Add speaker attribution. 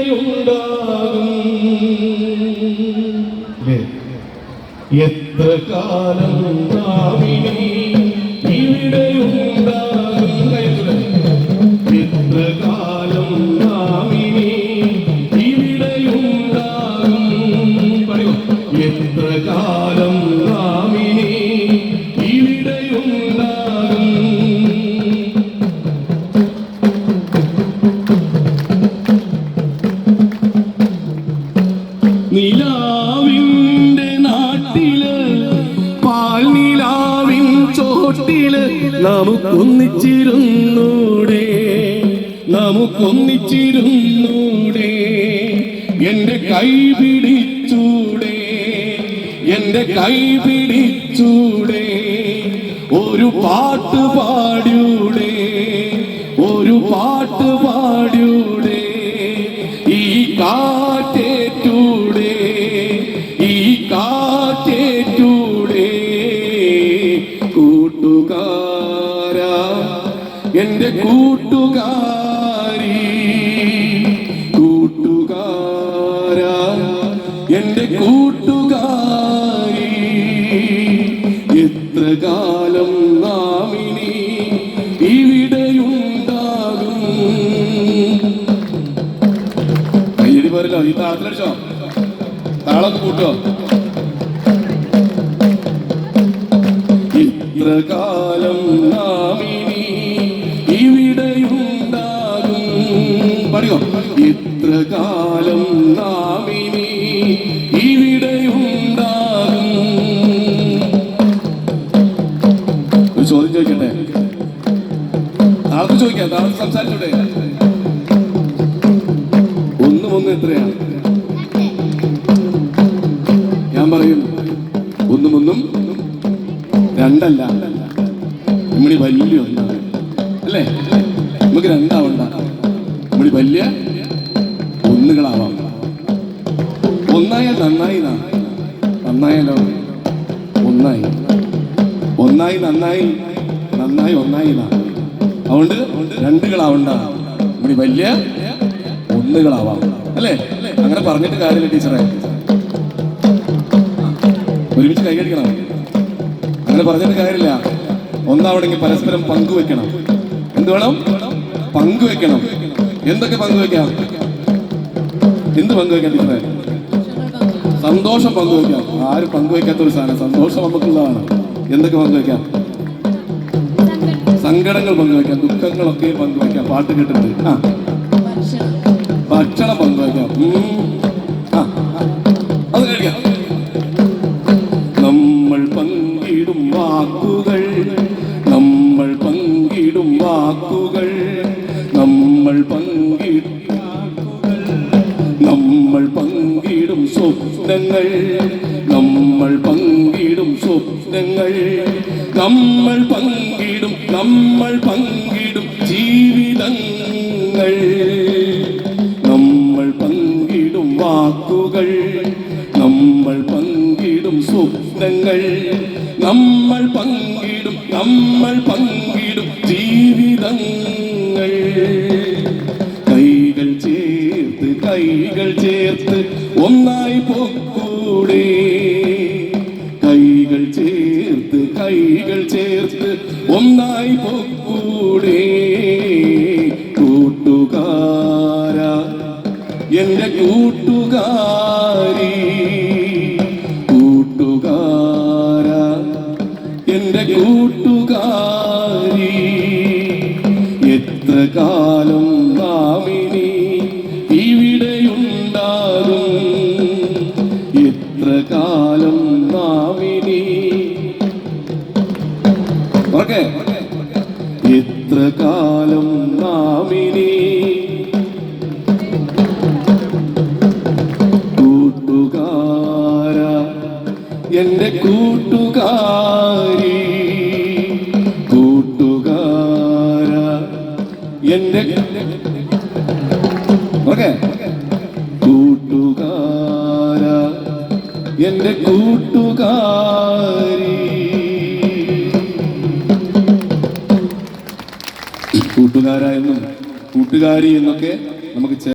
Speaker 1: ഇവിടെയുണ്ടാകും? എത്ര കാലം നാമിനി ഇവിടെയുണ്ടാകും? എത്ര കാലം നാമിനി ഇവിടെയുണ്ടാകും പറയൂ എത്ര കാലം നമുക്കൊന്നിച്ചിരുന്നൂടെ നമുക്കൊന്നിച്ചിരുന്നൂടെ എന്റെ കൈ പിടിച്ചൂടെ എന്റെ കൈ പിടിച്ചൂടെ ഒരു പാട്ട് പാടിയൂടെ എന്റെ കൂട്ടുകാരി കൂട്ടുകാരാ. എന്റെ കൂട്ടുകാരി എത്ര കാലം നാമിനി ഇവിടെയുണ്ടാകും? കയ്യടി പറയല്ലോ ഈ താളത്തിലടിച്ചോ താളം കൂട്ടോ? ഇത്ര കാലം നാമിനി പറയോ ഇത്ര കാലം നാമിനി ഇവിടെയുണ്ടാകും ഒരു ചോദ്യം ചോദിക്കട്ടെ? താളത്ത് ചോദിക്കാം. താങ്കൾ സംസാരിച്ചോട്ടെ ഒന്നും ഒന്ന് എത്രയാണ്? ഞാൻ പറയും ഒന്നും ഒന്നും രണ്ടല്ല. നമ്മുടെ വലിയ ഒന്നാണ് അല്ലേ? നമുക്ക് രണ്ടാവണ്ട നമ്മടി വലിയ ഒന്നുകളാവാം. ഒന്നായാൽ നന്നായി. നന്നായാലോ ഒന്നായി. ഒന്നായി നന്നായി നന്നായി ഒന്നായി. അതുകൊണ്ട് രണ്ടുകളാവണ്ട. നമ്മുടെ വലിയ ഒന്നുകളാവാം. അല്ലേ? അങ്ങനെ പറഞ്ഞിട്ട് കാര്യമില്ല ടീച്ചറെ. ഒരുമിച്ച് കൈകടിക്കണം അങ്ങനെ പറഞ്ഞിട്ട് കാര്യമില്ല. ഒന്നാവണമെങ്കിൽ പരസ്പരം പങ്കുവെക്കണം. എന്ത് വേണം? പങ്കുവെക്കണം. എന്തൊക്കെ പങ്കുവെക്കാം എന്ത് പങ്കുവെക്കാം ടീച്ചറെ? സന്തോഷം പങ്കുവെക്കാം ആരും പങ്കുവെക്കാത്ത ഒരു സാധനം. സന്തോഷം നമുക്കുള്ളതാണ്. എന്തൊക്കെ പങ്കുവെക്കാം സങ്കടങ്ങൾ പങ്കുവെക്കാം ദുഃഖങ്ങളൊക്കെ പങ്കുവെക്കാം പാട്ട് കേട്ടിട്ട് ആ. ഭക്ഷണം. പങ്കുവെക്കാം സ്വപ്നങ്ങൾ. നമ്മൾ പങ്കിടും സ്വപ്നങ്ങൾ. നമ്മൾ പങ്കിടും നമ്മൾ പങ്കിടും ജീവിതങ്ങൾ. നമ്മൾ പങ്കിടും വാക്കുകൾ. നമ്മൾ പങ്കിടും സ്വപ്നങ്ങൾ. നമ്മൾ പങ്കിടും നമ്മൾ പങ്കിടും ജീവിതങ്ങൾ. കൈകൾ ചേർത്ത് ഒന്നായി പൊക്കൂടെ. കൈകൾ ചേർത്ത് കൈകൾ ചേർത്ത് ഒന്നായി പൊക്കൂടെ. കൂട്ടുകാര എന്റെ കൂട്ടുകാരി. കൂട്ടുകാര എന്റെ കൂട്ടുകാരി. എത്ര കാലം നാമിനി ഓക്കെ. എത്ര കാലം നാമിനി കൂട്ടുകാര എന്റെ കൂട്ടുകാരി. കൂട്ടുകാര എന്റെ ഓക്കെ. കൂട്ടുകാര എന്റെ കൂട്ടുകാരി. കൂട്ടുകാര എന്നും കൂട്ടുകാരി എന്നൊക്കെ നമുക്ക്